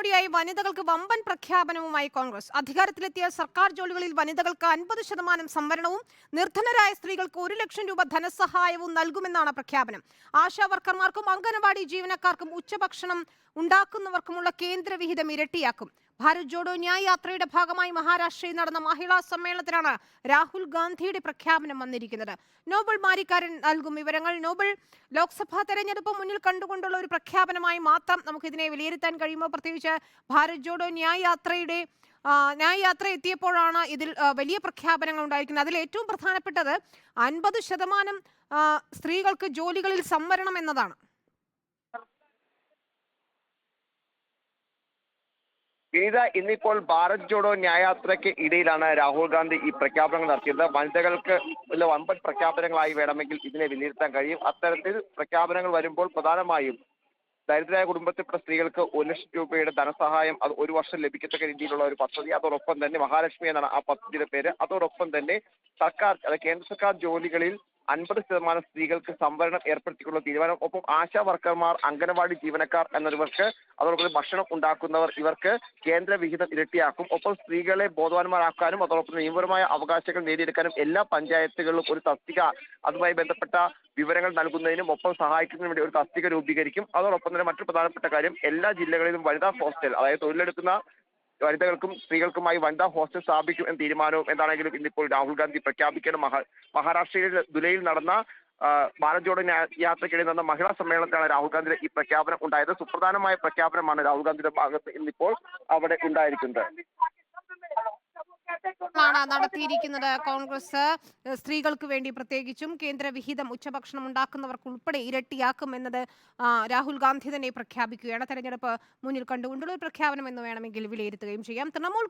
മുന്നോടിയായി വനിതകൾക്ക് വമ്പൻ പ്രഖ്യാപനവുമായി കോൺഗ്രസ്. അധികാരത്തിലെത്തിയ സർക്കാർ ജോലികളിൽ വനിതകൾക്ക് അൻപത് ശതമാനം സംവരണവും നിർധനരായ സ്ത്രീകൾക്ക് ഒരു ലക്ഷം രൂപ ധനസഹായവും നൽകുമെന്നാണ് പ്രഖ്യാപനം. ആശാ വർക്കർമാർക്കും അംഗനവാടി ജീവനക്കാർക്കും ഉച്ചഭക്ഷണം ഉണ്ടാക്കുന്നവർക്കുമുള്ള കേന്ദ്രവിഹിതം ഇരട്ടിയാക്കും. ഭാരത് ജോഡോ ന്യായ് യാത്രയുടെ ഭാഗമായി മഹാരാഷ്ട്രയിൽ നടന്ന മഹിളാ സമ്മേളനത്തിലാണ് രാഹുൽ ഗാന്ധിയുടെ പ്രഖ്യാപനം വന്നിരിക്കുന്നത്. നോബൽ മാരിക്കാരൻ നൽകും വിവരങ്ങൾ. നോബൽ ലോക്സഭാ തെരഞ്ഞെടുപ്പ് മുന്നിൽ കണ്ടുകൊണ്ടുള്ള ഒരു പ്രഖ്യാപനമായി മാത്രം നമുക്കിതിനെ വിലയിരുത്താൻ കഴിയുമോ? പ്രത്യേകിച്ച് ഭാരത് ജോഡോ ന്യായ് യാത്രയുടെ ന്യായ യാത്ര എത്തിയപ്പോഴാണ് ഇതിൽ വലിയ പ്രഖ്യാപനങ്ങൾ ഉണ്ടായിരിക്കുന്നത്. അതിൽ ഏറ്റവും പ്രധാനപ്പെട്ടത് അൻപത് ശതമാനം സ്ത്രീകൾക്ക് ജോലികളിൽ സംവരണം എന്നതാണ്. വിനീത ഇന്നിപ്പോൾ ഭാരത് ജോഡോ ന്യായയാത്രയ്ക്ക് ഇടയിലാണ് രാഹുൽ ഗാന്ധി ഈ പ്രഖ്യാപനങ്ങൾ നടത്തിയത്. വനിതകൾക്ക് വമ്പൻ പ്രഖ്യാപനങ്ങളായി വേണമെങ്കിൽ ഇതിനെ വിലയിരുത്താൻ കഴിയും. അത്തരത്തിൽ പ്രഖ്യാപനങ്ങൾ വരുമ്പോൾ പ്രധാനമായും ദരിദ്രരായ കുടുംബത്തിൽപ്പെട്ട സ്ത്രീകൾക്ക് ഒരു ലക്ഷം രൂപയുടെ ധനസഹായം അത് ഒരു വർഷം ലഭിക്കത്തക്ക രീതിയിലുള്ള ഒരു പദ്ധതി അതോടൊപ്പം തന്നെ മഹാലക്ഷ്മി എന്നാണ് ആ പദ്ധതിയുടെ പേര്. അതോടൊപ്പം തന്നെ സർക്കാർ കേന്ദ്ര സർക്കാർ ജോലികളിൽ അൻപത് ശതമാനം സ്ത്രീകൾക്ക് സംവരണം ഏർപ്പെടുത്തിക്കൊള്ള തീരുമാനം. ഒപ്പം ആശാ വർക്കർമാർ അംഗനവാടി ജീവനക്കാർ എന്നിവർക്ക് അതോടൊപ്പം ഭക്ഷണം ഉണ്ടാക്കുന്നവർ ഇവർക്ക് കേന്ദ്ര വിഹിതം ഇരട്ടിയാക്കും. ഒപ്പം സ്ത്രീകളെ ബോധവാന്മാരാക്കാനും അതോടൊപ്പം നിയമപരമായ അവകാശങ്ങൾ നേടിയെടുക്കാനും എല്ലാ പഞ്ചായത്തുകളിലും ഒരു തസ്തിക അതുമായി ബന്ധപ്പെട്ട വിവരങ്ങൾ നൽകുന്നതിനും ഒപ്പം സഹായിക്കുന്നതിനും വേണ്ടി ഒരു തസ്തിക രൂപീകരിക്കും. അതോടൊപ്പം തന്നെ മറ്റൊരു പ്രധാനപ്പെട്ട കാര്യം എല്ലാ ജില്ലകളിലും വനിതാ ഹോസ്റ്റൽ അതായത് തൊഴിലെടുക്കുന്ന വനിതകൾക്കും സ്ത്രീകൾക്കുമായി വനിതാ ഹോസ്റ്റൽ സ്ഥാപിക്കും എന്ന തീരുമാനവും എന്താണെങ്കിലും ഇന്നിപ്പോൾ രാഹുൽ ഗാന്ധി പ്രഖ്യാപിക്കണം മഹാ മഹാരാഷ്ട്രയിലെ ദുലയിൽ നടന്ന ഭാരത് ജോഡോ യാത്രയ്ക്കിടയിൽ നടന്ന മഹിളാ സമ്മേളനത്തിലാണ് രാഹുൽ ഗാന്ധിയുടെ ഈ പ്രഖ്യാപനം ഉണ്ടായത്. സുപ്രധാനമായ പ്രഖ്യാപനമാണ് രാഹുൽ ഗാന്ധിയുടെ ഭാഗത്ത് ഇന്നിപ്പോൾ അവിടെ ഉണ്ടായിരിക്കുന്നത്. ആണ് നടത്തിയിരിക്കുന്നത് കോൺഗ്രസ് സ്ത്രീകൾക്ക് വേണ്ടി പ്രത്യേകിച്ചും കേന്ദ്ര വിഹിതം ഉച്ചഭക്ഷണം ഉണ്ടാക്കുന്നവർക്ക് ഉൾപ്പെടെ ഇരട്ടിയാക്കും എന്നത് രാഹുൽ ഗാന്ധി തന്നെ പ്രഖ്യാപിക്കുകയാണ്. തെരഞ്ഞെടുപ്പ് മുന്നിൽ കണ്ടുകൊണ്ടുള്ള ഒരു പ്രഖ്യാപനം എന്ന് വേണമെങ്കിൽ വിലയിരുത്തുകയും ചെയ്യാം. തൃണമൂൽ